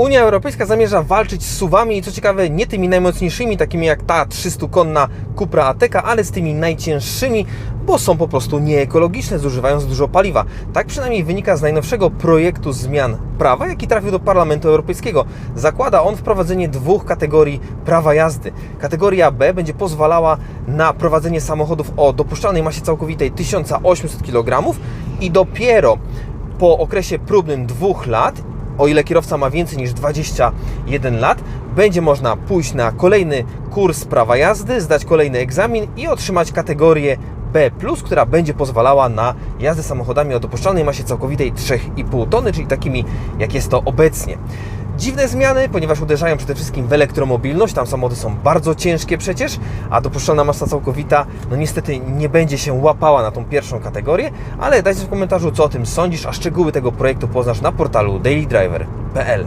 Unia Europejska zamierza walczyć z suwami i co ciekawe nie tymi najmocniejszymi, takimi jak ta 300-konna Cupra Ateca, ale z tymi najcięższymi, bo są po prostu nieekologiczne, zużywając dużo paliwa. Tak przynajmniej wynika z najnowszego projektu zmian prawa, jaki trafił do Parlamentu Europejskiego. Zakłada on wprowadzenie dwóch kategorii prawa jazdy. Kategoria B będzie pozwalała na prowadzenie samochodów o dopuszczalnej masie całkowitej 1800 kg i dopiero po okresie próbnym dwóch lat o ile kierowca ma więcej niż 21 lat, będzie można pójść na kolejny kurs prawa jazdy, zdać kolejny egzamin i otrzymać kategorię B, która będzie pozwalała na jazdę samochodami o dopuszczalnej masie całkowitej 3,5 tony, czyli takimi jak jest to obecnie. Dziwne zmiany, ponieważ uderzają przede wszystkim w elektromobilność. Tam samochody są bardzo ciężkie przecież, a dopuszczalna masa całkowita, no niestety nie będzie się łapała na tą pierwszą kategorię, ale dajcie w komentarzu, co o tym sądzisz, a szczegóły tego projektu poznasz na portalu dailydriver.pl.